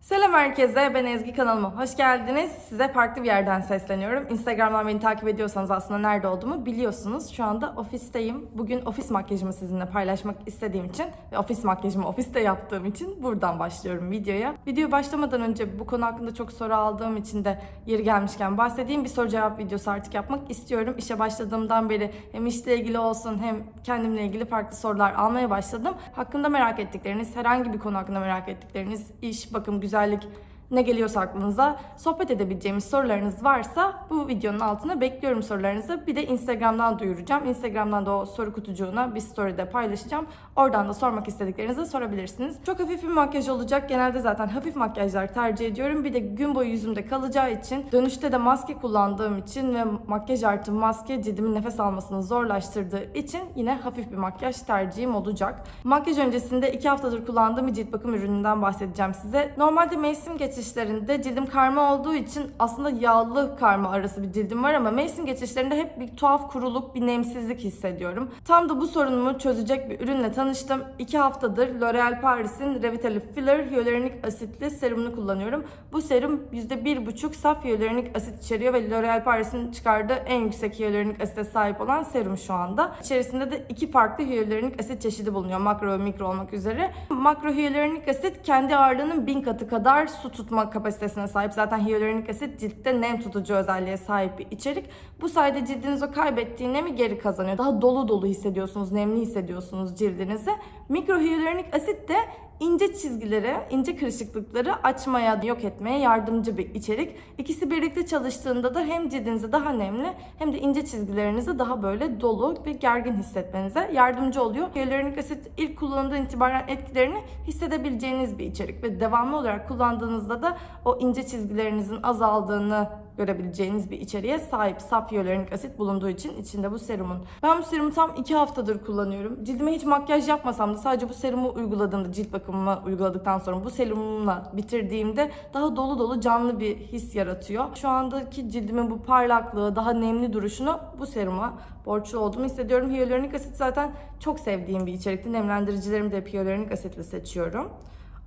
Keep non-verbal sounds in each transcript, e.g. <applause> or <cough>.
Selam herkese, ben Ezgi kanalıma hoş geldiniz. Size farklı bir yerden sesleniyorum. Instagram'dan beni takip ediyorsanız aslında nerede olduğumu biliyorsunuz. Şu anda ofisteyim. Bugün ofis makyajımı sizinle paylaşmak istediğim için ve ofis makyajımı ofiste yaptığım için buradan başlıyorum videoya. Video başlamadan önce bu konu hakkında çok soru aldığım için de yeri gelmişken bahsedeyim. Bir soru cevap videosu artık yapmak istiyorum. İşe başladığımdan beri hem işle ilgili olsun hem kendimle ilgili farklı sorular almaya başladım. Hakkında merak ettikleriniz, herhangi bir konu hakkında merak ettikleriniz, iş, bakım, güzellik ne geliyorsa aklınıza sohbet edebileceğimiz sorularınız varsa bu videonun altına bekliyorum sorularınızı. Bir de Instagram'dan duyuracağım. Instagram'dan da o soru kutucuğuna bir story'de paylaşacağım. Oradan da sormak istediklerinizi sorabilirsiniz. Çok hafif bir makyaj olacak. Genelde zaten hafif makyajlar tercih ediyorum. Bir de gün boyu yüzümde kalacağı için dönüşte de maske kullandığım için ve makyaj artı maske cildimin nefes almasını zorlaştırdığı için yine hafif bir makyaj tercihim olacak. Makyaj öncesinde 2 haftadır kullandığım bir cilt bakım ürününden bahsedeceğim size. Normalde mevsim geçişlerinde cildim karma olduğu için aslında yağlı karma arası bir cildim var ama mevsim geçişlerinde hep bir tuhaf kuruluk, bir nemsizlik hissediyorum. Tam da bu sorunumu çözecek bir ürünle tanıştım. 2 haftadır L'Oreal Paris'in Revitali Filler hyaluronik asitli serumunu kullanıyorum. Bu serum %1,5 saf hyaluronik asit içeriyor ve L'Oreal Paris'in çıkardığı en yüksek hyaluronik asite sahip olan serum şu anda. İçerisinde de iki farklı hyaluronik asit çeşidi bulunuyor. Makro ve mikro olmak üzere. Makro hyaluronik asit kendi ağırlığının bin katı kadar su tutma kapasitesine sahip. Zaten hyaluronik asit ciltte nem tutucu özelliğe sahip bir içerik. Bu sayede cildiniz o kaybettiği nemi geri kazanıyor. Daha dolu dolu hissediyorsunuz, nemli hissediyorsunuz cildinizi. Mikro hyaluronik asit de ince çizgileri, ince kırışıklıkları açmaya, yok etmeye yardımcı bir içerik. İkisi birlikte çalıştığında da hem cildinizi daha nemli hem de ince çizgilerinizi daha böyle dolu ve gergin hissetmenize yardımcı oluyor. Hyaluronik asit ilk kullanımdan itibaren etkilerini hissedebileceğiniz bir içerik ve devamlı olarak kullandığınızda da o ince çizgilerinizin azaldığını görebileceğiniz bir içeriğe sahip saf hyaluronik asit bulunduğu için içinde bu serumun. Ben bu serumu tam 2 haftadır kullanıyorum. Cildime hiç makyaj yapmasam da sadece bu serumu uyguladığımda cilt bakımımı uyguladıktan sonra bu serumumla bitirdiğimde daha dolu dolu canlı bir his yaratıyor. Şu andaki cildimin bu parlaklığı, daha nemli duruşunu bu seruma borçlu olduğumu hissediyorum. Hyaluronik asit zaten çok sevdiğim bir içerikti. Nemlendiricilerimi de hep hyaluronik asitle seçiyorum.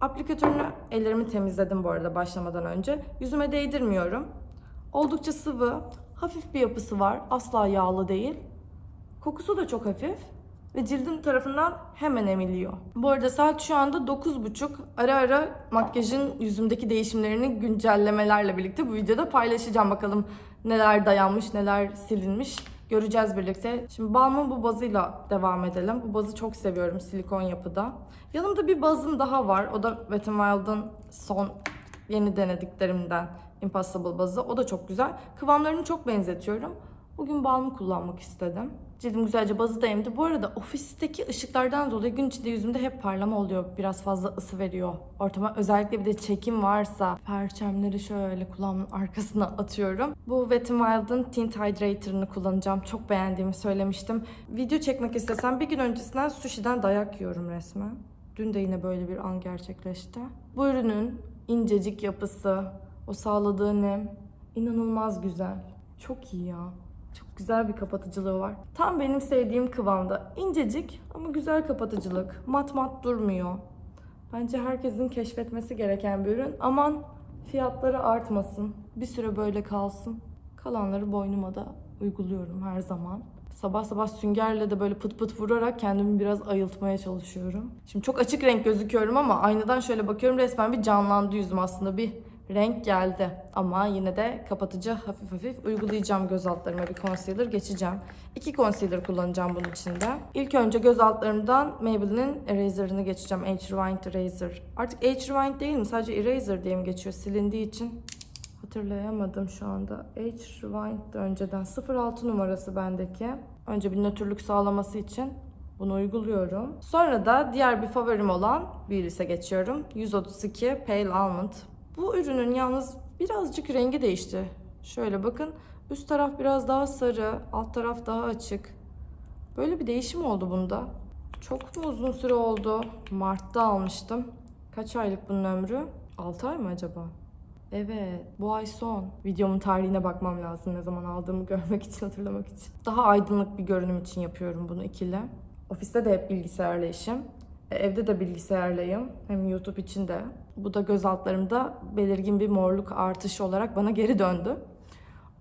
Aplikatörünü ellerimi temizledim bu arada başlamadan önce. Yüzüme değdirmiyorum. Oldukça sıvı, hafif bir yapısı var. Asla yağlı değil. Kokusu da çok hafif ve cildin tarafından hemen emiliyor. Bu arada saat şu anda 9.30. Ara ara makyajın yüzümdeki değişimlerini güncellemelerle birlikte bu videoda paylaşacağım. Bakalım neler dayanmış, neler silinmiş göreceğiz birlikte. Şimdi balmın bu bazıyla devam edelim. Bu bazı çok seviyorum silikon yapıda. Yanımda bir bazım daha var. O da Wet n Wild'ın son yeni denediklerimden Impossible bazı. O da çok güzel. Kıvamlarını çok benzetiyorum. Bugün balmı kullanmak istedim. Cildim güzelce bazı da emdi. Bu arada ofisteki ışıklardan dolayı gün içinde yüzümde hep parlama oluyor. Biraz fazla ısı veriyor ortama. Özellikle bir de çekim varsa perçemleri şöyle kulağımın arkasına atıyorum. Bu Wet n Wild'ın Tint Hydrator'ını kullanacağım. Çok beğendiğimi söylemiştim. Video çekmek istesem bir gün öncesinden sushi'den dayak yiyorum resmen. Dün de yine böyle bir an gerçekleşti. Bu ürünün incecik yapısı, o sağladığı nem inanılmaz güzel. Çok iyi ya. Çok güzel bir kapatıcılığı var. Tam benim sevdiğim kıvamda. İncecik ama güzel kapatıcılık. Mat mat durmuyor. Bence herkesin keşfetmesi gereken bir ürün. Aman fiyatları artmasın. Bir süre böyle kalsın. Kalanları boynuma da uyguluyorum her zaman. Sabah sabah süngerle de böyle pıt pıt vurarak kendimi biraz ayıltmaya çalışıyorum. Şimdi çok açık renk gözüküyorum ama aynadan şöyle bakıyorum resmen bir canlandı yüzüm aslında bir renk geldi. Ama yine de kapatıcı hafif hafif uygulayacağım göz altlarıma bir concealer geçeceğim. İki concealer kullanacağım bunun içinde. İlk önce göz altlarımdan Maybelline'in Eraser'ını geçeceğim. Age Rewind Eraser. Artık Age Rewind değil mi? Sadece Eraser diye mi geçiyor? Silindiği için hatırlayamadım şu anda. Age Rewind de önceden 06 numarası bendeki. Önce bir nötrlük sağlaması için bunu uyguluyorum. Sonra da diğer bir favorim olan Beauty's'e geçiyorum. 132 Pale Almond. Bu ürünün yalnız birazcık rengi değişti. Şöyle bakın. Üst taraf biraz daha sarı, alt taraf daha açık. Böyle bir değişim oldu bunda. Çok mu uzun süre oldu? Mart'ta almıştım. Kaç aylık bunun ömrü? 6 ay mı acaba? Evet, bu ay son. Videomun tarihine bakmam lazım ne zaman aldığımı görmek için, hatırlamak için. Daha aydınlık bir görünüm için yapıyorum bunu ikili. Ofiste de hep bilgisayarla işim. E, Evde de bilgisayarlayım. Hem YouTube için de. Bu da göz altlarımda belirgin bir morluk artışı olarak bana geri döndü.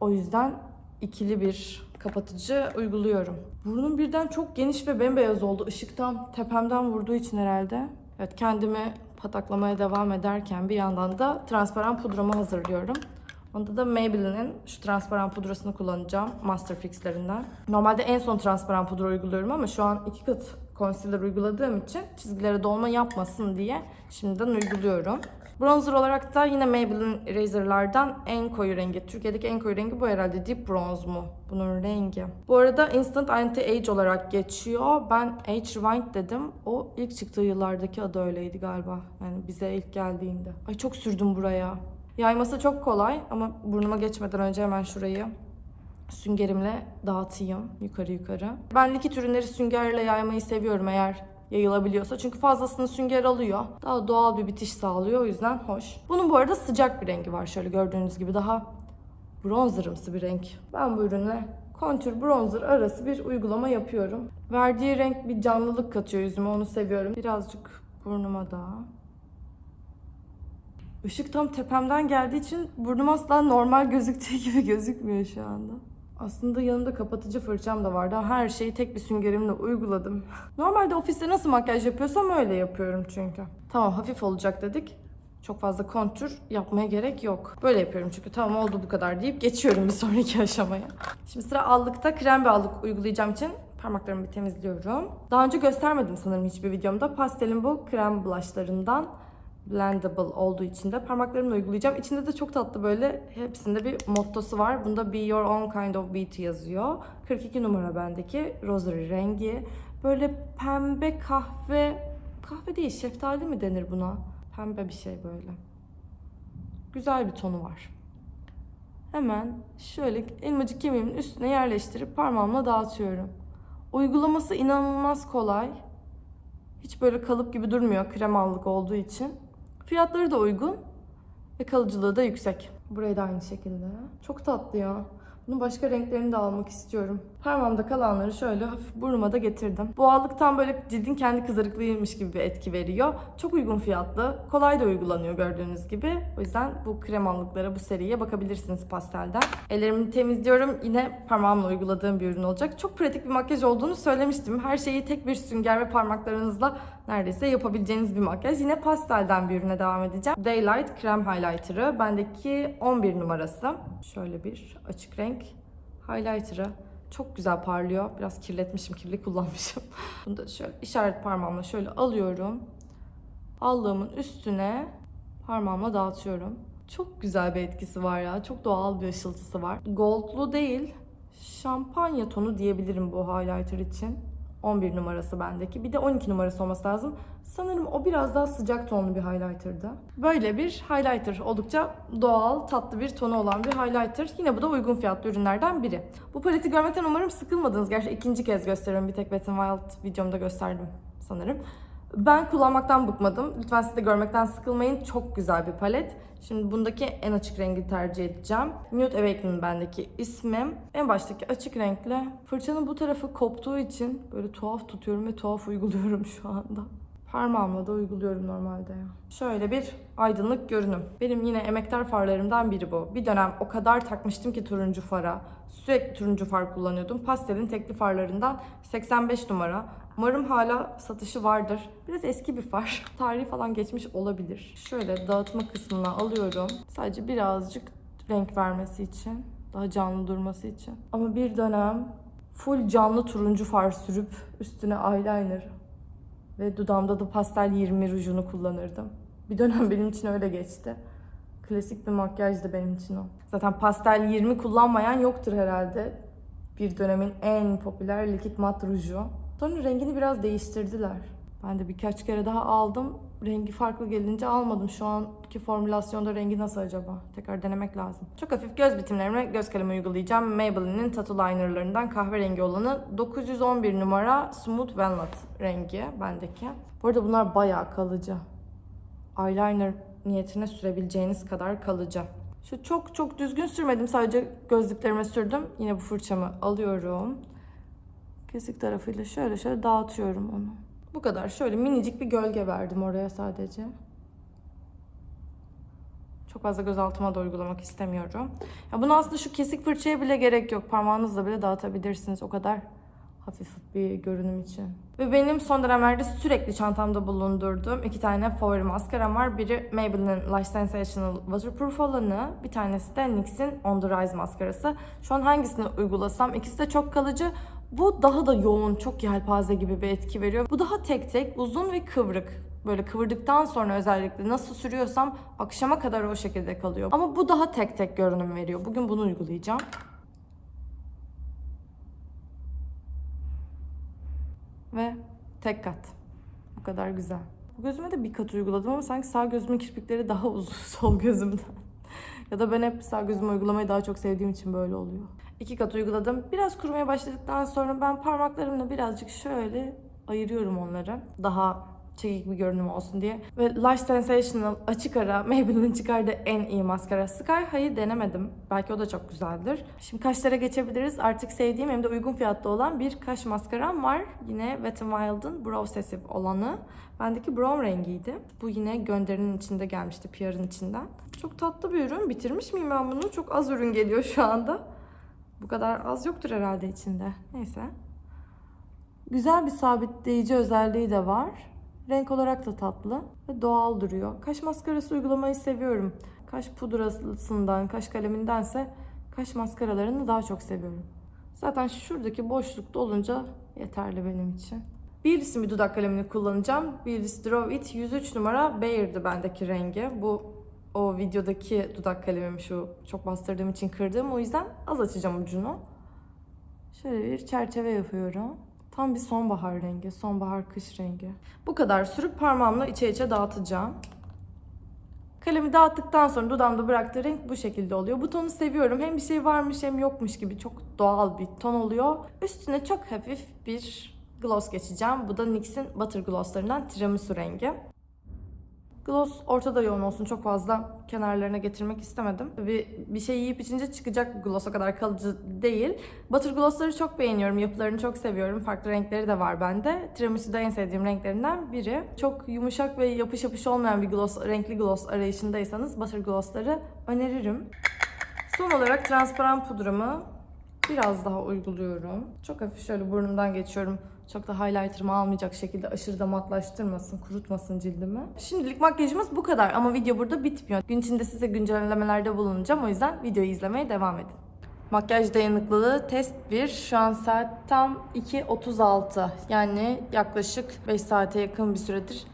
O yüzden ikili bir kapatıcı uyguluyorum. Burnum birden çok geniş ve bembeyaz oldu. Işıktan tepemden vurduğu için herhalde. Evet kendimi pataklamaya devam ederken bir yandan da transparan pudramı hazırlıyorum. Onda da Maybelline'in şu transparan pudrasını kullanacağım. Master Fix'lerinden. Normalde en son transparan pudra uyguluyorum ama şu an iki kat concealer uyguladığım için çizgilere dolma yapmasın diye şimdiden uyguluyorum. Bronzer olarak da yine Maybelline Eraser'lardan en koyu rengi. Türkiye'deki en koyu rengi bu herhalde. Deep Bronze mu? Bunun rengi. Bu arada Instant Anti-Age olarak geçiyor. Ben Age Rewind dedim. O ilk çıktığı yıllardaki adı öyleydi galiba. Yani bize ilk geldiğinde. Ay çok sürdüm buraya. Yayması çok kolay ama burnuma geçmeden önce hemen şurayı süngerimle dağıtayım yukarı yukarı. Ben likit ürünleri süngerle yaymayı seviyorum eğer yayılabiliyorsa. Çünkü fazlasını sünger alıyor. Daha doğal bir bitiş sağlıyor o yüzden hoş. Bunun bu arada sıcak bir rengi var şöyle gördüğünüz gibi daha bronzerımsı bir renk. Ben bu ürüne kontür bronzer arası bir uygulama yapıyorum. Verdiği renk bir canlılık katıyor yüzüme onu seviyorum. Birazcık burnuma da. Işık tam tepemden geldiği için burnum asla normal gözüktüğü <laughs> gibi gözükmüyor şu anda. Aslında yanımda kapatıcı fırçam da vardı. Her şeyi tek bir süngerimle uyguladım. Normalde ofiste nasıl makyaj yapıyorsam öyle yapıyorum çünkü. Tamam hafif olacak dedik. Çok fazla kontür yapmaya gerek yok. Böyle yapıyorum çünkü tamam oldu bu kadar deyip geçiyorum bir sonraki <laughs> aşamaya. Şimdi sıra allıkta krem bir allık uygulayacağım için parmaklarımı temizliyorum. Daha önce göstermedim sanırım hiçbir videomda. Pastelin bu krem blushlarından blendable olduğu için de parmaklarımla uygulayacağım. İçinde de çok tatlı böyle hepsinde bir mottosu var. Bunda Be Your Own Kind of Beauty yazıyor. 42 numara bendeki rosary rengi. Böyle pembe kahve, kahve değil şeftali mi denir buna? Pembe bir şey böyle. Güzel bir tonu var. Hemen şöyle elmacık kemiğimin üstüne yerleştirip parmağımla dağıtıyorum. Uygulaması inanılmaz kolay. Hiç böyle kalıp gibi durmuyor kremallık olduğu için. Fiyatları da uygun ve kalıcılığı da yüksek. Burayı da aynı şekilde. Çok tatlı ya. Bunun başka renklerini de almak istiyorum. Parmağımda kalanları şöyle hafif burnuma da getirdim. Bu allıktan böyle cildin kendi kızarıklığıymış gibi bir etki veriyor. Çok uygun fiyatlı. Kolay da uygulanıyor gördüğünüz gibi. O yüzden bu krem allıklara bu seriye bakabilirsiniz pastelden. Ellerimi temizliyorum. Yine parmağımla uyguladığım bir ürün olacak. Çok pratik bir makyaj olduğunu söylemiştim. Her şeyi tek bir sünger ve parmaklarınızla neredeyse yapabileceğiniz bir makyaj. Yine pastelden bir ürüne devam edeceğim. Daylight Krem Highlighter'ı. Bendeki 11 numarası. Şöyle bir açık renk highlighter'ı. Çok güzel parlıyor. Biraz kirletmişim, kirli kullanmışım. <laughs> Bunu da şöyle işaret parmağımla şöyle alıyorum. Allığımın üstüne parmağımla dağıtıyorum. Çok güzel bir etkisi var ya. Çok doğal bir ışıltısı var. Goldlu değil, şampanya tonu diyebilirim bu highlighter için. 11 numarası bendeki. Bir de 12 numarası olması lazım. Sanırım o biraz daha sıcak tonlu bir highlighter'dı. Böyle bir highlighter. Oldukça doğal, tatlı bir tonu olan bir highlighter. Yine bu da uygun fiyatlı ürünlerden biri. Bu paleti görmekten umarım sıkılmadınız. Gerçi ikinci kez gösteriyorum. Bir tek Wet n Wild videomda gösterdim sanırım. Ben kullanmaktan bıkmadım. Lütfen siz de görmekten sıkılmayın. Çok güzel bir palet. Şimdi bundaki en açık rengi tercih edeceğim. Nude Awakening bendeki ismim. En baştaki açık renkle fırçanın bu tarafı koptuğu için böyle tuhaf tutuyorum ve tuhaf uyguluyorum şu anda. Parmağımla da uyguluyorum normalde ya. Şöyle bir aydınlık görünüm. Benim yine emektar farlarımdan biri bu. Bir dönem o kadar takmıştım ki turuncu fara. Sürekli turuncu far kullanıyordum. Pastel'in tekli farlarından 85 numara. Umarım hala satışı vardır. Biraz eski bir far. <laughs> Tarihi falan geçmiş olabilir. Şöyle dağıtma kısmına alıyorum. Sadece birazcık renk vermesi için. Daha canlı durması için. Ama bir dönem full canlı turuncu far sürüp üstüne eyeliner ve dudağımda da pastel 20 rujunu kullanırdım. Bir dönem <laughs> benim için öyle geçti. Klasik bir makyajdı benim için o. Zaten pastel 20 kullanmayan yoktur herhalde. Bir dönemin en popüler likit mat ruju. Sonra rengini biraz değiştirdiler. Ben de birkaç kere daha aldım. Rengi farklı gelince almadım. Şu anki formülasyonda rengi nasıl acaba? Tekrar denemek lazım. Çok hafif göz bitimlerime göz kalemi uygulayacağım. Maybelline'in Tattoo Liner'larından kahverengi olanı 911 numara Smooth Walnut rengi bendeki. Bu arada bunlar bayağı kalıcı. Eyeliner niyetine sürebileceğiniz kadar kalıcı. Şu çok çok düzgün sürmedim. Sadece gözlüklerime sürdüm. Yine bu fırçamı alıyorum. Kesik tarafıyla şöyle şöyle dağıtıyorum onu. Bu kadar. Şöyle minicik bir gölge verdim oraya sadece. Çok fazla gözaltıma da uygulamak istemiyorum. Ya bunu aslında şu kesik fırçaya bile gerek yok. Parmağınızla bile dağıtabilirsiniz. O kadar hafif bir görünüm için. Ve benim son dönemlerde sürekli çantamda bulundurduğum iki tane favori maskaram var. Biri Maybelline Lash Sensational Waterproof olanı. Bir tanesi de NYX'in On The Rise maskarası. Şu an hangisini uygulasam ikisi de çok kalıcı. Bu daha da yoğun, çok yelpaze gibi bir etki veriyor. Bu daha tek tek, uzun ve kıvrık. Böyle kıvırdıktan sonra özellikle nasıl sürüyorsam akşama kadar o şekilde kalıyor. Ama bu daha tek tek görünüm veriyor. Bugün bunu uygulayacağım. Ve tek kat. Bu kadar güzel. Bu gözüme de bir kat uyguladım ama sanki sağ gözümün kirpikleri daha uzun <laughs> sol gözümden. ya da ben hep sağ gözüme uygulamayı daha çok sevdiğim için böyle oluyor. İki kat uyguladım. Biraz kurumaya başladıktan sonra ben parmaklarımla birazcık şöyle ayırıyorum onları. Daha çekik bir görünüm olsun diye. Ve Lush Sensational açık ara Maybelline'in çıkardığı en iyi maskara. Sky High'ı denemedim. Belki o da çok güzeldir. Şimdi kaşlara geçebiliriz. Artık sevdiğim hem de uygun fiyatta olan bir kaş maskaram var. Yine Wet n Wild'ın Brow Sessive olanı. Bendeki brown rengiydi. Bu yine gönderinin içinde gelmişti, PR'ın içinden. Çok tatlı bir ürün. Bitirmiş miyim ben bunu? Çok az ürün geliyor şu anda. Bu kadar az yoktur herhalde içinde. Neyse. Güzel bir sabitleyici özelliği de var. Renk olarak da tatlı ve doğal duruyor. Kaş maskarası uygulamayı seviyorum. Kaş pudrasından, kaş kalemindense kaş maskaralarını daha çok seviyorum. Zaten şuradaki boşluk dolunca yeterli benim için. Bir bir dudak kalemini kullanacağım. Birisi Draw It 103 numara Bayer'dı bendeki rengi. Bu o videodaki dudak kalemim şu çok bastırdığım için kırdığım. O yüzden az açacağım ucunu. Şöyle bir çerçeve yapıyorum. Tam bir sonbahar rengi, sonbahar kış rengi. Bu kadar sürüp parmağımla içe içe dağıtacağım. Kalemi dağıttıktan sonra dudağımda bıraktığı renk bu şekilde oluyor. Bu tonu seviyorum. Hem bir şey varmış hem yokmuş gibi çok doğal bir ton oluyor. Üstüne çok hafif bir gloss geçeceğim. Bu da NYX'in Butter Gloss'larından Tiramisu rengi. Gloss ortada yoğun olsun. Çok fazla kenarlarına getirmek istemedim. Bir, bir şey yiyip içince çıkacak gloss o kadar kalıcı değil. Butter glossları çok beğeniyorum. Yapılarını çok seviyorum. Farklı renkleri de var bende. Tiramisu da en sevdiğim renklerinden biri. Çok yumuşak ve yapış yapış olmayan bir gloss, renkli gloss arayışındaysanız butter glossları öneririm. Son olarak transparan pudramı biraz daha uyguluyorum. Çok hafif şöyle burnumdan geçiyorum. Çok da highlighter'ımı almayacak şekilde aşırı da matlaştırmasın, kurutmasın cildimi. Şimdilik makyajımız bu kadar ama video burada bitmiyor. Gün içinde size güncellemelerde bulunacağım. O yüzden videoyu izlemeye devam edin. Makyaj dayanıklılığı test 1. Şu an saat tam 2.36. Yani yaklaşık 5 saate yakın bir süredir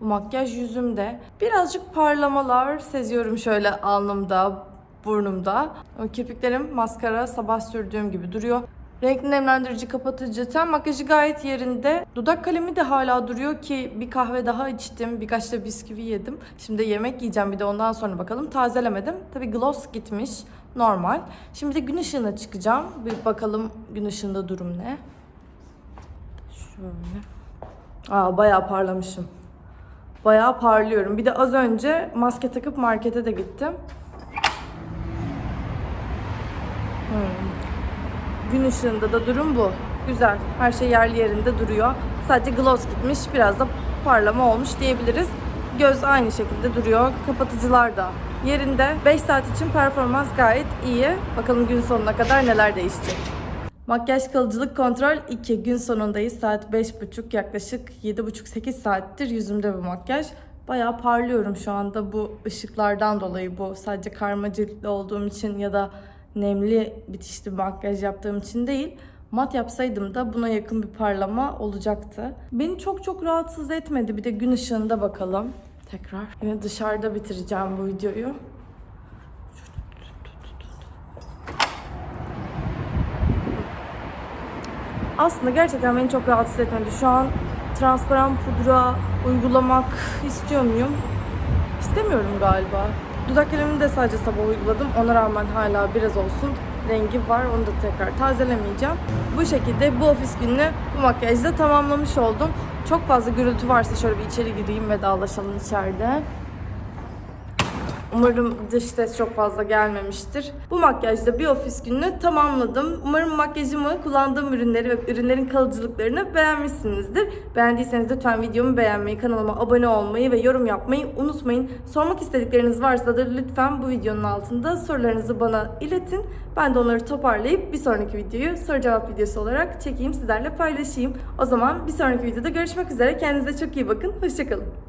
bu makyaj yüzümde. Birazcık parlamalar seziyorum şöyle alnımda, burnumda. O maskara sabah sürdüğüm gibi duruyor. Renkli nemlendirici, kapatıcı, ten makyajı gayet yerinde. Dudak kalemi de hala duruyor ki bir kahve daha içtim. Birkaç da bisküvi yedim. Şimdi yemek yiyeceğim bir de ondan sonra bakalım. Tazelemedim. Tabii gloss gitmiş. Normal. Şimdi de gün ışığına çıkacağım. Bir bakalım gün ışığında durum ne. Şöyle. Aa bayağı parlamışım. Bayağı parlıyorum. Bir de az önce maske takıp markete de gittim. Hmm. Gün ışığında da durum bu. Güzel. Her şey yerli yerinde duruyor. Sadece gloss gitmiş. Biraz da parlama olmuş diyebiliriz. Göz aynı şekilde duruyor. Kapatıcılar da yerinde. 5 saat için performans gayet iyi. Bakalım gün sonuna kadar neler değişecek. Makyaj kalıcılık kontrol 2. Gün sonundayız. Saat 5.30 yaklaşık 7.30-8 saattir yüzümde bu makyaj. Bayağı parlıyorum şu anda bu ışıklardan dolayı bu. Sadece karma ciltli olduğum için ya da nemli bitişli makyaj yaptığım için değil. Mat yapsaydım da buna yakın bir parlama olacaktı. Beni çok çok rahatsız etmedi. Bir de gün ışığında bakalım. Tekrar. Yine dışarıda bitireceğim bu videoyu. Aslında gerçekten beni çok rahatsız etmedi. Şu an transparan pudra uygulamak istiyor muyum? İstemiyorum galiba. Dudak kalemini de sadece sabah uyguladım. Ona rağmen hala biraz olsun rengi var. Onu da tekrar tazelemeyeceğim. Bu şekilde bu ofis gününü bu makyajla tamamlamış oldum. Çok fazla gürültü varsa şöyle bir içeri gireyim vedalaşalım içeride. Umarım dış ses çok fazla gelmemiştir. Bu makyajda bir ofis gününü tamamladım. Umarım makyajımı, kullandığım ürünleri ve ürünlerin kalıcılıklarını beğenmişsinizdir. Beğendiyseniz lütfen videomu beğenmeyi, kanalıma abone olmayı ve yorum yapmayı unutmayın. Sormak istedikleriniz varsa da lütfen bu videonun altında sorularınızı bana iletin. Ben de onları toparlayıp bir sonraki videoyu soru cevap videosu olarak çekeyim sizlerle paylaşayım. O zaman bir sonraki videoda görüşmek üzere. Kendinize çok iyi bakın. Hoşçakalın.